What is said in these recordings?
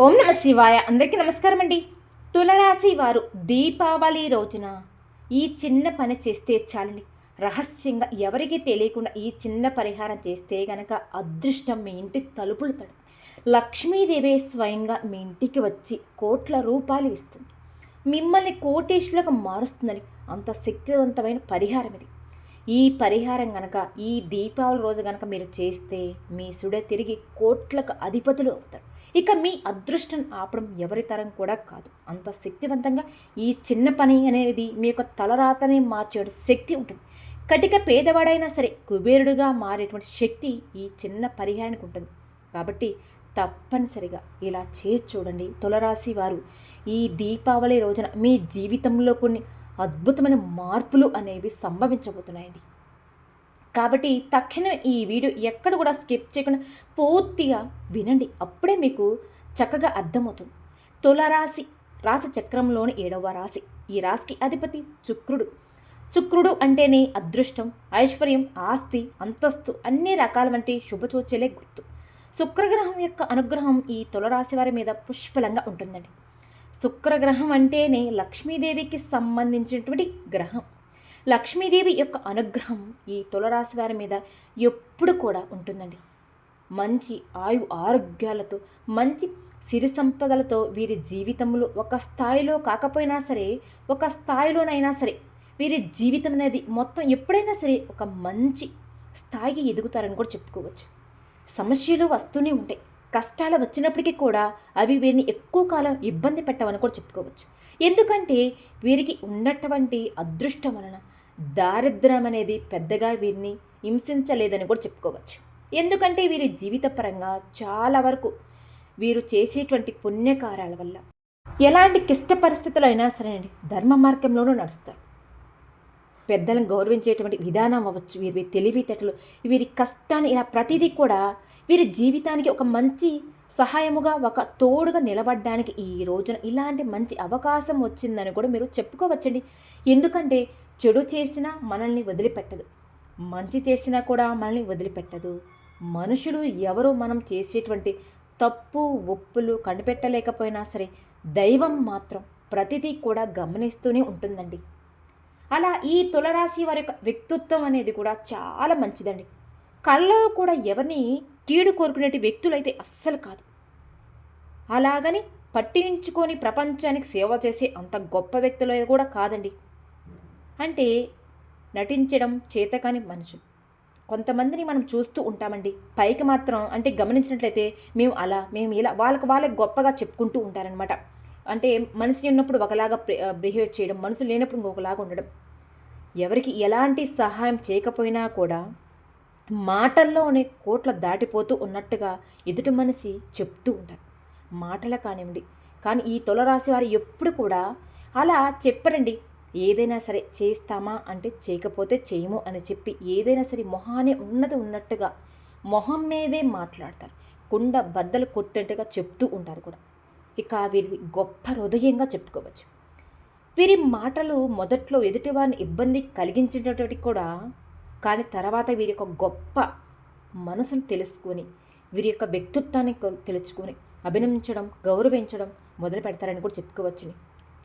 ఓం నమ శివాయ. అందరికీ నమస్కారం అండి. తులరాశి వారు దీపావళి రోజున ఈ చిన్న పని చేస్తే చాలండి. రహస్యంగా ఎవరికీ తెలియకుండా ఈ చిన్న పరిహారం చేస్తే గనక అదృష్టం మీ ఇంటి తలుపులు తడు లక్ష్మీదేవి స్వయంగా మీ ఇంటికి వచ్చి కోట్ల రూపాయలు ఇస్తుంది. మిమ్మల్ని కోటేశ్వరులకు మారుస్తుందని అంత శక్తివంతమైన పరిహారం ఇది. ఈ పరిహారం గనక ఈ దీపావళి రోజు గనక మీరు చేస్తే మీ సుడే తిరిగి కోట్లకు అధిపతులు అవుతారు. ఇక మీ అదృష్టం ఆపడం ఎవరి తరం కూడా కాదు. అంత శక్తివంతంగా ఈ చిన్న పని అనేది మీ యొక్క తలరాతనే మార్చే శక్తి ఉంటుంది. కటిక పేదవాడైనా సరే కుబేరుడుగా మారేటువంటి శక్తి ఈ చిన్న పరిహారానికి ఉంటుంది. కాబట్టి తప్పనిసరిగా ఇలా చేసి చూడండి తులరాశి వారు. ఈ దీపావళి రోజున మీ జీవితంలో కొన్ని అద్భుతమైన మార్పులు అనేవి సంభవించబోతున్నాయండి. కాబట్టి తక్షణం ఈ వీడియో ఎక్కడ కూడా స్కిప్ చేయకుండా పూర్తిగా వినండి. అప్పుడే మీకు చక్కగా అర్థమవుతుంది. తులరాశి రాశి చక్రంలోని ఏడవ రాశి. ఈ రాశికి అధిపతి శుక్రుడు. శుక్రుడు అంటేనే అదృష్టం ఐశ్వర్యం ఆస్తి అంతస్తు అన్ని రకాల వంటి శుభచోచలే గుర్తు. శుక్రగ్రహం యొక్క అనుగ్రహం ఈ తులరాశి వారి మీద పుష్కలంగా ఉంటుందండి. శుక్రగ్రహం అంటేనే లక్ష్మీదేవికి సంబంధించినటువంటి గ్రహం. లక్ష్మీదేవి యొక్క అనుగ్రహం ఈ తులరాశి వారి మీద ఎప్పుడు కూడా ఉంటుందండి. మంచి ఆయు ఆరోగ్యాలతో మంచి సిరి సంపదలతో వీరి జీవితంలో ఒక స్థాయిలో కాకపోయినా సరే ఒక స్థాయిలోనైనా సరే వీరి జీవితం అనేది మొత్తం ఎప్పుడైనా సరే ఒక మంచి స్థాయికి ఎదుగుతారని కూడా చెప్పుకోవచ్చు. సమస్యలు వస్తూనే ఉంటాయి. కష్టాలు వచ్చినప్పటికీ కూడా అవి వీరిని ఎక్కువ కాలం ఇబ్బంది పెట్టవని కూడా చెప్పుకోవచ్చు. ఎందుకంటే వీరికి ఉన్నటువంటి అదృష్టం వలన దారిద్ర్యం అనేది పెద్దగా వీరిని హింసించలేదని కూడా చెప్పుకోవచ్చు. ఎందుకంటే వీరి జీవితపరంగా చాలా వరకు వీరు చేసేటువంటి పుణ్యకార్యాల వల్ల ఎలాంటి క్లిష్ట పరిస్థితులు అయినా సరే అండి ధర్మ మార్గంలోనూ నడుస్తారు. పెద్దలను గౌరవించేటువంటి విధానం అవ్వచ్చు వీరి తెలివితేటలు వీరి కష్టాన్ని ఇలా ప్రతిదీ కూడా వీరి జీవితానికి ఒక మంచి సహాయముగా ఒక తోడుగా నిలబడడానికి ఈ రోజున ఇలాంటి మంచి అవకాశం వచ్చిందని కూడా మీరు చెప్పుకోవచ్చండి. ఎందుకంటే చెడు చేసినా మనల్ని వదిలిపెట్టదు. మంచి చేసినా కూడా మనల్ని వదిలిపెట్టదు. మనుషులు ఎవరు మనం చేసేటువంటి తప్పు ఒప్పులు కనిపెట్టలేకపోయినా సరే దైవం మాత్రం ప్రతిదీ కూడా గమనిస్తూనే ఉంటుందండి. అలా ఈ తులరాశి వారి యొక్క వ్యక్తిత్వం అనేది కూడా చాలా మంచిదండి. కళ్ళలో కూడా ఎవరిని కీడు కోరుకునేటి వ్యక్తులైతే అస్సలు కాదు. అలాగని పట్టించుకొని ప్రపంచానికి సేవ చేసే అంత గొప్ప వ్యక్తులు కూడా కాదండి. అంటే నటించడం చేతకాని మనుషులు. కొంతమందిని మనం చూస్తూ ఉంటామండి. పైకి మాత్రం అంటే గమనించినట్లయితే మేము అలా మేము ఇలా వాళ్ళకి వాళ్ళకి గొప్పగా చెప్పుకుంటూ ఉంటారనమాట అంటే మనిషి ఉన్నప్పుడు ఒకలాగా బిహేవ్ చేయడం మనసు లేనప్పుడు ఇంకొకలాగా ఉండడం. ఎవరికి ఎలాంటి సహాయం చేయకపోయినా కూడా మాటల్లోనే కోట్ల దాటిపోతూ ఉన్నట్టుగా ఎదుటి మనిషి చెప్తూ ఉంటారు. మాటల కానివ్వండి. కానీ ఈ తులరాశి వారు ఎప్పుడు కూడా అలా చెప్పరండి. ఏదైనా సరే చేస్తామా అంటే చేయకపోతే చేయము అని చెప్పి ఏదైనా సరే మొహానే ఉన్నది ఉన్నట్టుగా మొహం మీదే మాట్లాడతారు. కుండ బద్దలు కొట్టేట్టుగా చెప్తూ ఉంటారు కూడా. ఇక వీరిది గొప్ప హృదయంగా చెప్పుకోవచ్చు. వీరి మాటలు మొదట్లో ఎదుటివారిని ఇబ్బంది కలిగించేటటువంటి కూడా కానీ తర్వాత వీరి యొక్క గొప్ప మనసును తెలుసుకొని వీరి యొక్క వ్యక్తిత్వాన్ని తెలుసుకొని అభినందించడం గౌరవించడం మొదలు పెడతారని కూడా చెప్పుకోవచ్చుని.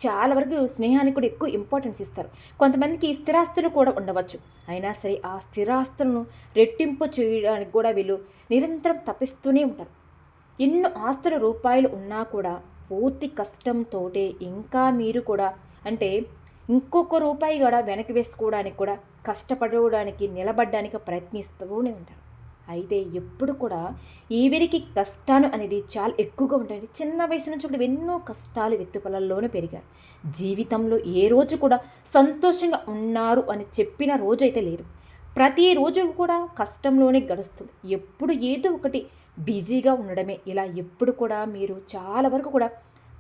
చాలా వరకు స్నేహానికి కూడా ఎక్కువ ఇంపార్టెన్స్ ఇస్తారు. కొంతమందికి స్థిరాస్తులు కూడా ఉండవచ్చు. అయినా సరే ఆ స్థిరాస్తులను రెట్టింపు చేయడానికి కూడా వీళ్ళు నిరంతరం తప్పిస్తూనే ఉంటారు. ఎన్నో ఆస్తుల రూపాయలు ఉన్నా కూడా పూర్తి కష్టంతో ఇంకా మీరు కూడా అంటే ఇంకొక రూపాయి కూడా వెనక్కి వేసుకోవడానికి కూడా కష్టపడడానికి నిలబడడానికి ప్రయత్నిస్తూనే ఉంటారు. అయితే ఎప్పుడు కూడా ఈవిరికి కష్టాలు అనేది చాలా ఎక్కువగా ఉంటాయి చిన్న వయసు నుంచి కూడా ఎన్నో కష్టాలు వెత్తుపలల్లోనే పెరిగారు. జీవితంలో ఏ రోజు కూడా సంతోషంగా ఉన్నారు అని చెప్పిన రోజు అయితే లేదు ప్రతిరోజు కూడా కష్టంలోనే గడుస్తుంది. ఎప్పుడు ఏదో ఒకటి బిజీగా ఉండడమే. ఇలా ఎప్పుడు కూడా మీరు చాలా వరకు కూడా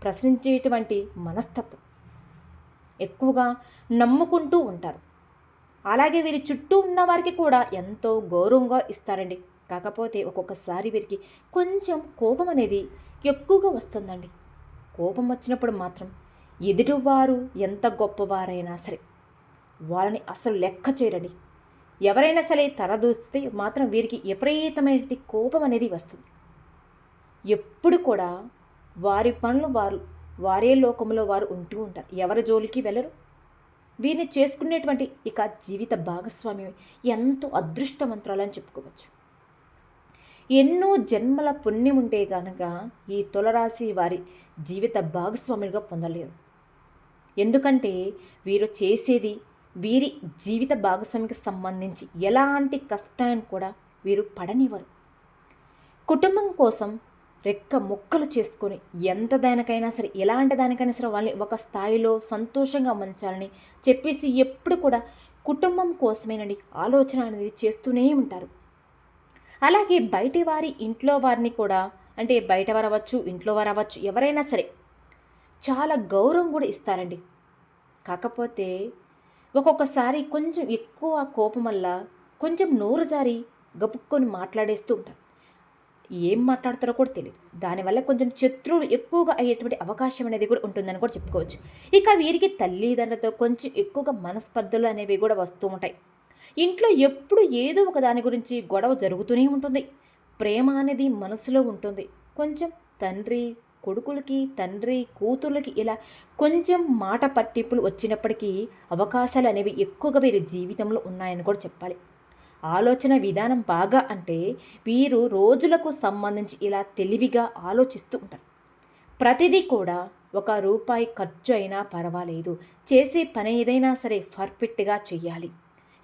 ప్రశ్నించేటువంటి మనస్తత్వం ఎక్కువగా నమ్ముకుంటూ ఉంటారు. అలాగే వీరి చుట్టూ ఉన్న వారికి కూడా ఎంతో గౌరవంగా ఇస్తారండి. కాకపోతే ఒక్కొక్కసారి వీరికి కొంచెం కోపం అనేది ఎక్కువగా వస్తుందండి. కోపం వచ్చినప్పుడు మాత్రం ఎదుటివారు ఎంత గొప్పవారైనా సరే వాళ్ళని అసలు లెక్క చేయరండి. ఎవరైనా సరే తలదూస్తే మాత్రం వీరికి విపరీతమైన కోపం అనేది వస్తుంది. ఎప్పుడు కూడా వారి పనులు వారు వారే లోకంలో వారు ఉంటూ ఉంటారు. ఎవరి జోలికి వెళ్ళరు. వీరిని చేసుకునేటువంటి ఇక జీవిత భాగస్వామ్యం ఎంతో అదృష్టవంతురాలని చెప్పుకోవచ్చు. ఎన్నో జన్మల పుణ్యం ఉంటే కనుక ఈ తులరాశి వారి జీవిత భాగస్వాములుగా పొందలేరు. ఎందుకంటే వీరు చేసేది వీరి జీవిత భాగస్వామికి సంబంధించి ఎలాంటి కష్టాన్ని కూడా వీరు పడనివ్వరు. కుటుంబం కోసం రెక్క ముక్కలు చేసుకొని ఎంత దానికైనా సరే ఎలాంటి దానికైనా సరే వాళ్ళని ఒక స్థాయిలో సంతోషంగా ఉంచాలని చెప్పేసి ఎప్పుడు కూడా కుటుంబం కోసమేనండి ఆలోచన అనేది చేస్తూనే ఉంటారు. అలాగే బయటి వారి ఇంట్లో వారిని కూడా అంటే బయట వారు అవ్వచ్చు ఇంట్లో వారు అవ్వచ్చు ఎవరైనా సరే చాలా గౌరవం కూడా ఇస్తారండి. కాకపోతే ఒక్కొక్కసారి కొంచెం ఎక్కువ కోపం వల్ల కొంచెం నోరు జారి గబుక్కొని మాట్లాడేస్తూ ఉంటారు. ఏం మాట్లాడతారో కూడా తెలియదు దానివల్ల కొంచెం శత్రువులు ఎక్కువగా అయ్యేటువంటి అవకాశం అనేది కూడా ఉంటుందని కూడా చెప్పుకోవచ్చు. ఇక వీరికి తల్లిదండ్రులతో కొంచెం ఎక్కువగా మనస్పర్ధలు అనేవి కూడా వస్తూ ఉంటాయి. ఇంట్లో ఎప్పుడు ఏదో ఒక దాని గురించి గొడవ జరుగుతూనే ఉంటుంది. ప్రేమ అనేది మనసులో ఉంటుంది. కొంచెం తండ్రి కొడుకులకి తండ్రి కూతుర్లకి ఇలా కొంచెం మాట పట్టింపులు వచ్చినప్పటికీ అవకాశాలు అనేవి ఎక్కువగా వీరి జీవితంలో ఉన్నాయని కూడా చెప్పాలి. ఆలోచన విధానం బాగా అంటే వీరు రోజులకు సంబంధించి ఇలా తెలివిగా ఆలోచిస్తూ ఉంటారు. ప్రతిదీ కూడా ఒక రూపాయి ఖర్చు అయినా పర్వాలేదు. చేసే పని ఏదైనా సరే పర్ఫెక్ట్గా చెయ్యాలి.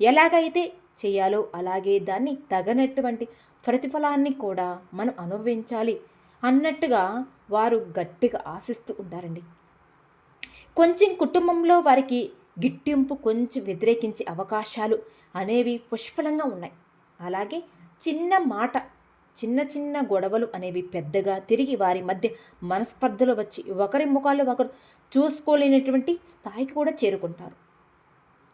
ఎలాగైతే చేయాలో అలాగే దాన్ని తగనటువంటి ప్రతిఫలాన్ని కూడా మనం అనుభవించాలి అన్నట్టుగా వారు గట్టిగా ఆశిస్తూ ఉంటారండి. కొంచెం కుటుంబంలో వారికి గిట్టింపు కొంచెం వ్యతిరేకించే అవకాశాలు అనేవి పుష్కలంగా ఉన్నాయి. అలాగే చిన్న మాట చిన్న చిన్న గొడవలు అనేవి పెద్దగా తిరిగి వారి మధ్య మనస్పర్ధలు వచ్చి ఒకరి ముఖాలు ఒకరు చూసుకోలేనటువంటి స్థాయికి కూడా చేరుకుంటారు.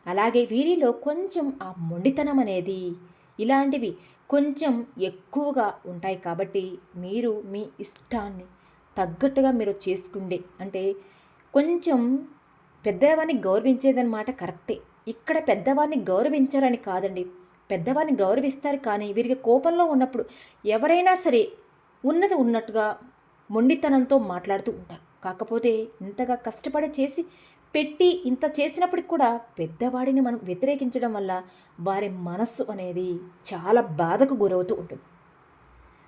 అలాగే వీరిలో కొంచెం ఆ మొండితనం అనేది ఇలాంటివి కొంచెం ఎక్కువగా ఉంటాయి కాబట్టి మీరు మీ ఇష్టాన్ని తగ్గట్టుగా మీరు చేసుకుండే అంటే కొంచెం పెద్దవారిని గౌరవించేదన్నమాట కరెక్టే. ఇక్కడ పెద్దవారిని గౌరవించారని కాదండి. పెద్దవారిని గౌరవిస్తారు కానీ వీరికి కోపంలో ఉన్నప్పుడు ఎవరైనా సరే ఉన్నది ఉన్నట్టుగా మొండితనంతో మాట్లాడుతూ ఉంటారు. కాకపోతే ఇంతగా కష్టపడి చేసి పెట్టి ఇంత చేసినప్పటికి కూడా పెద్దవాడిని మనం వ్యతిరేకించడం వల్ల వారి మనస్సు అనేది చాలా బాధకు గురవుతూ ఉంటుంది.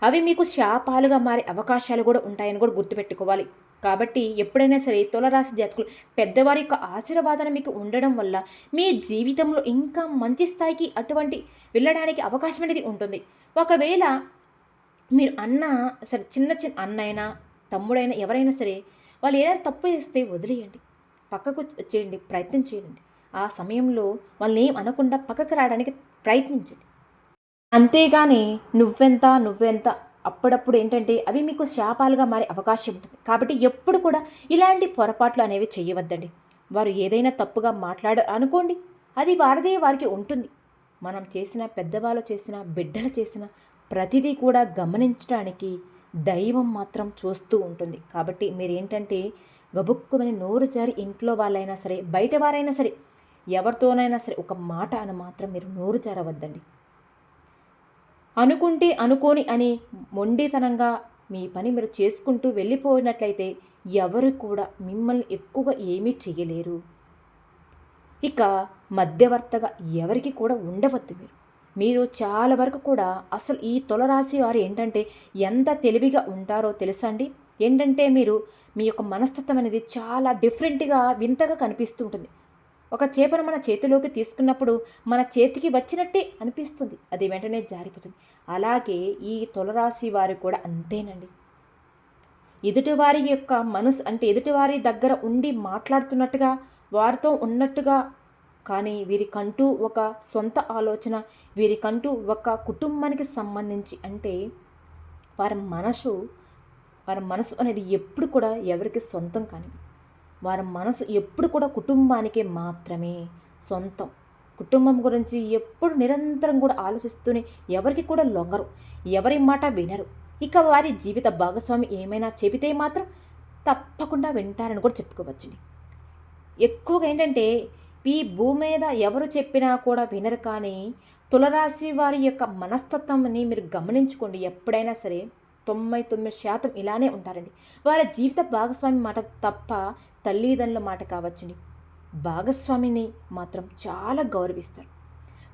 అవి మీకు శాపాలుగా మారే అవకాశాలు కూడా ఉంటాయని కూడా గుర్తుపెట్టుకోవాలి. కాబట్టి ఎప్పుడైనా సరే తులరాశి జాతకులు పెద్దవారి యొక్క ఆశీర్వాదన మీకు ఉండడం వల్ల మీ జీవితంలో ఇంకా మంచి స్థాయికి అటువంటి వెళ్ళడానికి అవకాశం అనేది ఉంటుంది. ఒకవేళ మీరు అన్న సరే చిన్న చిన్న అన్నైనా తమ్ముడైనా ఎవరైనా సరే వాళ్ళు ఏదైనా తప్పు చేస్తే వదిలేయండి. పక్కకు చేయండి ప్రయత్నం చేయండి. ఆ సమయంలో వాళ్ళని ఏం అనకుండా పక్కకు రావడానికి ప్రయత్నించండి. అంతేగాని నువ్వెంత నువ్వెంత అప్పుడప్పుడు ఏంటంటే అవి మీకు శాపాలుగా మారే అవకాశం ఉంటుంది. కాబట్టి ఎప్పుడు కూడా ఇలాంటి పొరపాట్లు అనేవి చేయవద్దండి. వారు ఏదైనా తప్పుగా మాట్లాడ అనుకోండి. అది వారిదే వారికి ఉంటుంది. మనం చేసిన పెద్దవాళ్ళు చేసిన బిడ్డలు చేసిన ప్రతిదీ కూడా గమనించడానికి దైవం మాత్రం చూస్తూ ఉంటుంది. కాబట్టి మీరు ఏంటంటే గబుక్కుమని నోరు జారి ఇంట్లో వాళ్ళైనా సరే బయట వారైనా సరే ఎవరితోనైనా సరే ఒక మాట అని మాత్రం మీరు నోరు జారవద్దండి. అనుకుంటే అనుకోని అని మొండితనంగా మీ పని మీరు చేసుకుంటూ వెళ్ళిపోయినట్లయితే ఎవరు కూడా మిమ్మల్ని ఎక్కువగా ఏమీ చేయలేరు ఇక మధ్యవర్తగా ఎవరికి కూడా ఉండవద్దు మీరు. మీరు చాలా వరకు కూడా అసలు ఈ తులరాశి వారు ఏంటంటే ఎంత తెలివిగా ఉంటారో తెలుసా అండి? ఏంటంటే మీరు మీ యొక్క మనస్తత్వం అనేది చాలా డిఫరెంట్గా వింతగా కనిపిస్తూ ఉంటుంది. ఒక చేపను మన చేతిలోకి తీసుకున్నప్పుడు మన చేతికి వచ్చినట్టే అనిపిస్తుంది. అది వెంటనే జారిపోతుంది. అలాగే ఈ తులరాశి వారు కూడా అంతేనండి. ఎదుటివారి యొక్క మనసు అంటే ఎదుటివారి దగ్గర ఉండి మాట్లాడుతున్నట్టుగా వారితో ఉన్నట్టుగా కానీ వీరికంటూ ఒక సొంత ఆలోచన వీరికంటూ ఒక కుటుంబానికి సంబంధించి అంటే వారి మనసు వారి మనసు అనేది ఎప్పుడు కూడా ఎవరికి సొంతం కానిది వారి మనసు ఎప్పుడు కూడా కుటుంబానికే మాత్రమే సొంతం. కుటుంబం గురించి ఎప్పుడు నిరంతరం కూడా ఆలోచిస్తూనే ఎవరికి కూడా లొంగరు ఎవరి మాట వినరు. ఇక వారి జీవిత భాగస్వామి ఏమైనా చెబితే మాత్రం తప్పకుండా వింటారని కూడా చెప్పుకోవచ్చండి. ఎక్కువగా ఏంటంటే ఈ భూమి మీద ఎవరు చెప్పినా కూడా వినరు కానీ తులరాశి వారి యొక్క మనస్తత్వాన్ని మీరు గమనించుకోండి ఎప్పుడైనా సరే. తొంభై తొమ్మిది శాతం ఇలానే ఉంటారండి. వారి జీవిత భాగస్వామి మాట తప్ప తల్లిదండ్రుల మాట కావచ్చండి. భాగస్వామిని మాత్రం చాలా గౌరవిస్తారు.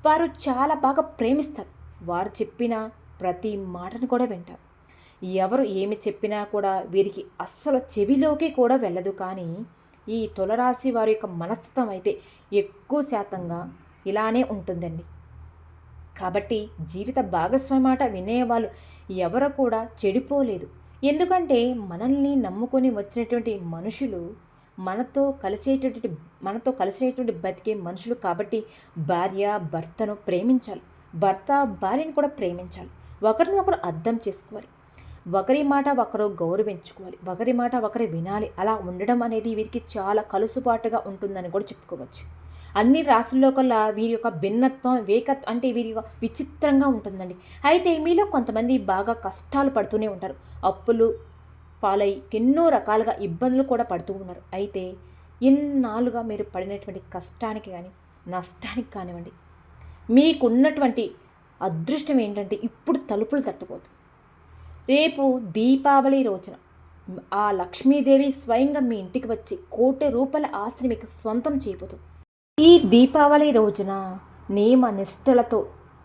వారు చాలా బాగా ప్రేమిస్తారు. వారు చెప్పిన ప్రతి మాటను కూడా వింటారు. ఎవరు ఏమి చెప్పినా కూడా వీరికి అస్సలు చెవిలోకి కూడా వెళ్ళదు. కానీ ఈ తులరాశి వారి యొక్క మనస్తత్వం అయితే ఎక్కువ శాతంగా ఇలానే ఉంటుందండి. కాబట్టి జీవిత భాగస్వామి మాట వినేవాళ్ళు ఎవరు కూడా చెడిపోలేదు. ఎందుకంటే మనల్ని నమ్ముకొని వచ్చినటువంటి మనుషులు మనతో కలిసేటటువంటి మనతో కలిసేటువంటి బతికే మనుషులు కాబట్టి భార్య భర్తను ప్రేమించాలి. భర్త భార్యను కూడా ప్రేమించాలి. ఒకరిని ఒకరు అర్థం చేసుకోవాలి. ఒకరి మాట ఒకరు గౌరవించుకోవాలి. ఒకరి మాట ఒకరు వినాలి. అలా ఉండడం అనేది వీరికి చాలా కలుసుబాటుగా ఉంటుందని కూడా చెప్పుకోవచ్చు. అన్ని రాసుల్లో కల్లా వీరి యొక్క భిన్నత్వం వేకత్వం అంటే వీరి యొక్క విచిత్రంగా ఉంటుందండి. అయితే మీలో కొంతమంది బాగా కష్టాలు పడుతూనే ఉంటారు. అప్పులు పాలై ఎన్నో రకాలుగా ఇబ్బందులు కూడా పడుతూ ఉన్నారు. అయితే ఇన్నాళ్ళుగా మీరు పడినటువంటి కష్టానికి కానీ నష్టానికి కానివ్వండి మీకున్నటువంటి అదృష్టం ఏంటంటే ఇప్పుడు తలుపులు తట్టుకోదు రేపు దీపావళి రోజున ఆ లక్ష్మీదేవి స్వయంగా మీ ఇంటికి వచ్చి కోటి రూపాయల ఆస్తిని మీకు సొంతం చేయబోతుంది. ఈ దీపావళి రోజున నియమ నిష్టలతో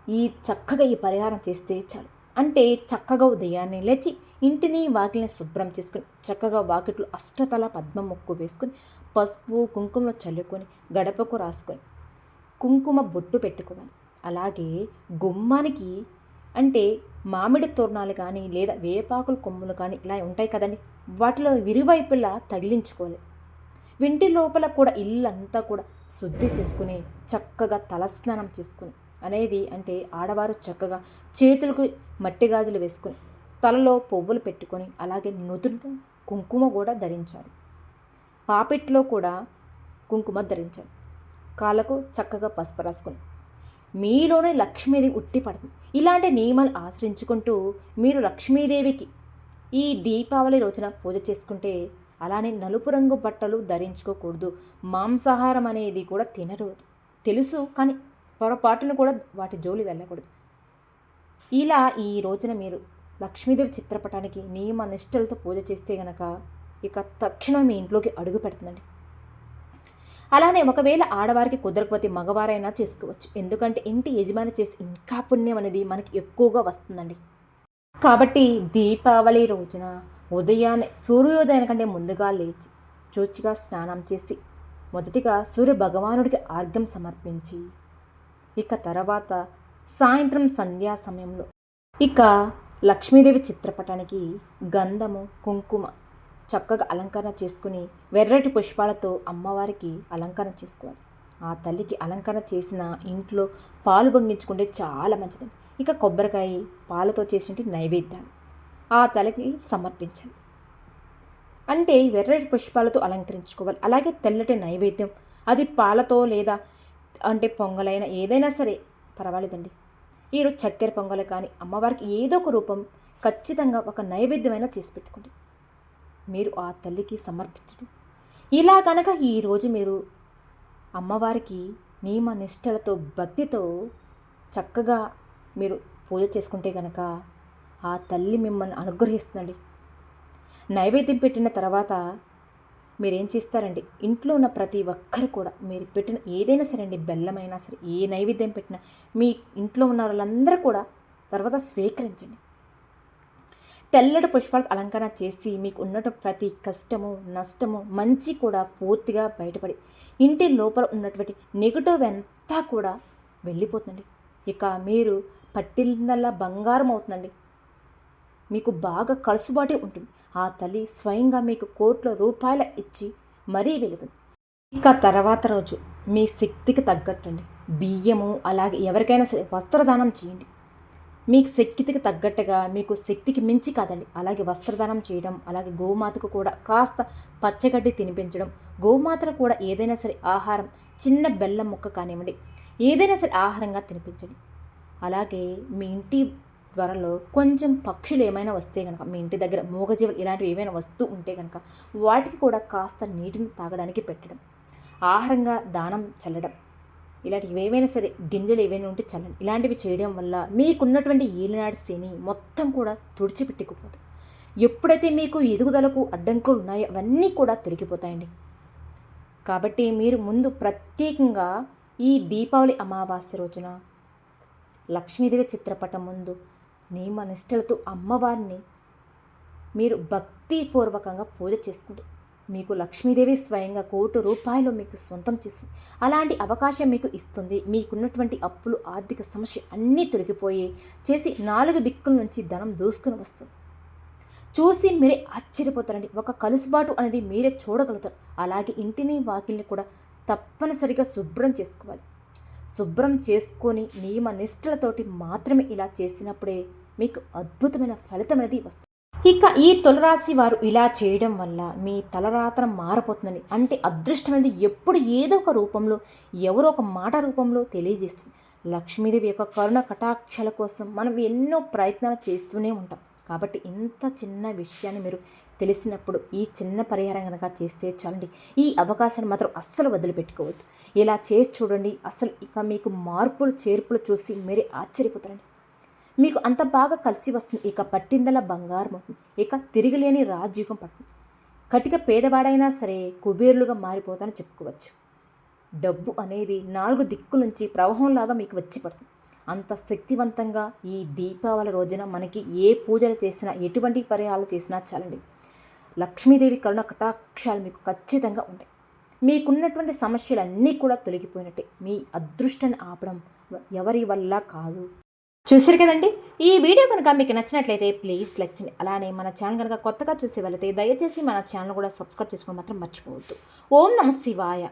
ఈ చక్కగా ఈ పరిహారం చేస్తే చాలు. అంటే చక్కగా ఉదయాన్నే లేచి ఇంటిని వాకిలిని శుభ్రం చేసుకుని చక్కగా వాకిట్లు అష్టతల పద్మ ముక్కు వేసుకుని పసుపు కుంకుమలో చల్లుకొని గడపకు రాసుకొని కుంకుమ బొట్టు పెట్టుకోవాలి. అలాగే గుమ్మానికి అంటే మామిడి తోరణాలు కానీ లేదా వేపాకుల కొమ్ములు కానీ ఇలా ఉంటాయి కదండి. వాటిలో ఇరువైపులా తగిలించుకోవాలి. ఇంటి లోపల కూడా ఇల్లంతా కూడా శుద్ధి చేసుకుని చక్కగా తలస్నానం చేసుకుని అనేది అంటే ఆడవారు చక్కగా చేతులకు మట్టి గాజులు వేసుకుని తలలో పువ్వులు పెట్టుకొని అలాగే నుదురు కుంకుమ కూడా ధరించాలి పాపిట్లో కూడా కుంకుమ ధరించాలి కాళ్ళకు చక్కగా పసుపు రాసుకుని. మీలోనే లక్ష్మీదేవి ఉట్టి పడుతుంది. ఇలాంటి నియమాలు ఆచరించుకుంటూ మీరు లక్ష్మీదేవికి ఈ దీపావళి రోజున పూజ చేసుకుంటే అలానే నలుపు రంగు బట్టలు ధరించుకోకూడదు. మాంసాహారం అనేది కూడా తినరు. తెలుసు కానీ పొరపాటును కూడా వాటి జోలి వెళ్ళకూడదు. ఇలా ఈ రోజున మీరు లక్ష్మీదేవి చిత్రపటానికి నియమ నిష్టలతో పూజ చేస్తే గనక ఇక తక్షణం మీ ఇంట్లోకి అడుగు పెడుతుందండి. అలానే ఒకవేళ ఆడవారికి కుదరకపోతే మగవారైనా చేసుకోవచ్చు. ఎందుకంటే ఇంటి యజమాని చేసి ఇంకా పుణ్యం అనేది మనకి ఎక్కువగా వస్తుందండి. కాబట్టి దీపావళి రోజున ఉదయాన్నే సూర్యోదయం కంటే ముందుగా లేచి చూచిగా స్నానం చేసి మొదటిగా సూర్య భగవానుడికి ఆర్ఘ్యం సమర్పించి ఇక తర్వాత సాయంత్రం సంధ్యా సమయంలో ఇక లక్ష్మీదేవి చిత్రపటానికి గంధము కుంకుమ చక్కగా అలంకరణ చేసుకుని వెర్రటి పుష్పాలతో అమ్మవారికి అలంకరణ చేసుకోవాలి. ఆ తల్లికి అలంకరణ చేసిన ఇంట్లో పాలు పొంగించుకుంటే చాలా మంచిది ఇక కొబ్బరికాయ పాలతో చేసినట్టు నైవేద్యాలు. ఆ తలకి సమర్పించాలి. అంటే వెర్రటి పుష్పాలతో అలంకరించుకోవాలి. అలాగే తెల్లటి నైవేద్యం. అది పాలతో లేదా అంటే పొంగలైన ఏదైనా సరే పర్వాలేదండి. ఈరోజు చక్కెర పొంగలు కానీ అమ్మవారికి ఏదో ఒక రూపం ఖచ్చితంగా ఒక నైవేద్యమైనా చేసి పెట్టుకోండి. మీరు ఆ తల్లికి సమర్పించడం. ఇలా కనుక ఈరోజు మీరు అమ్మవారికి నియమ నిష్టలతో భక్తితో చక్కగా మీరు పూజ చేసుకుంటే కనుక ఆ తల్లి మిమ్మల్ని అనుగ్రహిస్తుందండి. నైవేద్యం పెట్టిన తర్వాత మీరేం చేస్తారండి? ఇంట్లో ఉన్న ప్రతి ఒక్కరు కూడా మీరు పెట్టిన ఏదైనా సరే అండి బెల్లమైనా సరే ఏ నైవేద్యం పెట్టినా మీ ఇంట్లో ఉన్న వాళ్ళందరూ కూడా తర్వాత స్వీకరించండి. తెల్లటి పుష్పాలు అలంకరణ చేసి మీకు ఉన్నట్టు ప్రతి కష్టము నష్టము మంచి కూడా పూర్తిగా బయటపడి ఇంటి లోపల ఉన్నటువంటి నెగిటివ్ అంతా కూడా వెళ్ళిపోతుంది ఇక మీరు పట్టిందల్లా బంగారం అవుతుందండి. మీకు బాగా కలుసుబాటే ఉంటుంది. ఆ తల్లి స్వయంగా మీకు కోట్ల రూపాయల ఇచ్చి మరీ వెళుతుంది. ఇక తర్వాత రోజు మీ శక్తికి తగ్గట్టండి. బియ్యము అలాగే ఎవరికైనా సరే వస్త్రదానం చేయండి. మీకు శక్తికి తగ్గట్టుగా మీకు శక్తికి మించి కాదండి. అలాగే వస్త్రదానం చేయడం అలాగే గోమాతకు కూడా కాస్త పచ్చగడ్డి తినిపించడం గోమాతను కూడా ఏదైనా సరే ఆహారం చిన్న బెల్లం ముక్క కానివ్వండి ఏదైనా సరే ఆహారంగా తినిపించండి. అలాగే మీ ఇంటి త్వరలో కొంచెం పక్షులు ఏమైనా వస్తే కనుక మీ ఇంటి దగ్గర మూగజీవులు ఇలాంటివి ఏమైనా వస్తూ ఉంటే కనుక వాటికి కూడా కాస్త నీటిని తాగడానికి పెట్టడం. ఆహారంగా దానం చల్లడం. ఇలాంటివి ఏవైనా సరే గింజలు ఏవైనా ఉంటే చల్లండి. ఇలాంటివి చేయడం వల్ల మీకున్నటువంటి ఈలనాటి శని మొత్తం కూడా తుడిచిపెట్టుకుపోదు. ఎప్పుడైతే మీకు ఎదుగుదలకు అడ్డంకులు ఉన్నాయో అవన్నీ కూడా తొలగిపోతాయండి. కాబట్టి మీరు ముందు ప్రత్యేకంగా ఈ దీపావళి అమావాస్య రోజున లక్ష్మీదేవి చిత్రపటం ముందు నియమనిష్టలతో అమ్మవారిని మీరు భక్తిపూర్వకంగా పూజ చేసుకుంటే మీకు లక్ష్మీదేవి స్వయంగా కోటి రూపాయలు మీకు సొంతం చేస్తుంది. అలాంటి అవకాశం మీకు ఇస్తుంది. మీకున్నటువంటి అప్పులు ఆర్థిక సమస్య అన్నీ తొలగిపోయి చేసి నాలుగు దిక్కుల నుంచి ధనం దూసుకుని వస్తుంది. చూసి మీరే ఆశ్చర్యపోతారండి. ఒక కలుసుబాటు అనేది మీరే చూడగలుగుతారు. అలాగే ఇంటిని వాకిల్ని కూడా తప్పనిసరిగా శుభ్రం చేసుకోవాలి. శుభ్రం చేసుకొని నియమ నిష్ఠలతోటి మాత్రమే ఇలా చేసినప్పుడే మీకు అద్భుతమైన ఫలితం అనేది వస్తుంది. ఇక ఈ తులరాశి వారు ఇలా చేయడం వల్ల మీ తలరాత్రం మారిపోతుందని అంటే అదృష్టం అనేది ఎప్పుడు ఏదో ఒక రూపంలో ఎవరో ఒక మాట రూపంలో తెలియజేస్తుంది. లక్ష్మీదేవి యొక్క కరుణ కటాక్షల కోసం మనం ఎన్నో ప్రయత్నాలు చేస్తూనే ఉంటాం. కాబట్టి ఇంత చిన్న విషయాన్ని మీరు తెలిసినప్పుడు ఈ చిన్న పరిహారం కనుక చేస్తే చాలండి. ఈ అవకాశాన్ని మాత్రం అస్సలు వదిలిపెట్టుకోవద్దు. ఇలా చేసి చూడండి. అసలు ఇక మీకు మార్పులు చేర్పులు చూసి మీరే ఆశ్చర్యపోతారండి. మీకు అంత బాగా కలిసి వస్తుంది. ఇక పట్టిందల బంగారం అవుతుంది. ఇక తిరిగిలేని రాజ్యుగం పడుతుంది. కటిక పేదవాడైనా సరే కుబేరులుగా మారిపోతానని చెప్పుకోవచ్చు. డబ్బు అనేది నాలుగు దిక్కు నుంచి ప్రవాహంలాగా మీకు వచ్చి పడుతుంది. అంత శక్తివంతంగా ఈ దీపావళి రోజున మనకి ఏ పూజలు చేసినా ఎటువంటి పరిహారాలు చేసినా చాలండి. లక్ష్మీదేవి కరుణ కటాక్షాలు మీకు ఖచ్చితంగా ఉంటాయి. మీకున్నటువంటి సమస్యలన్నీ కూడా తొలగిపోయినట్టే. మీ అదృష్టాన్ని ఆపడం ఎవరి వల్ల కాదు. చూసారు కదండి? ఈ వీడియో కనుక మీకు నచ్చినట్లయితే ప్లీజ్ లైక్ చేయండి. అలానే మన ఛానల్ కనుక కొత్తగా చూసి వెళితే దయచేసి మన ఛానల్ కూడా సబ్స్క్రైబ్ చేసుకోవడం మాత్రం మర్చిపోవద్దు. ఓం నమ శివాయ.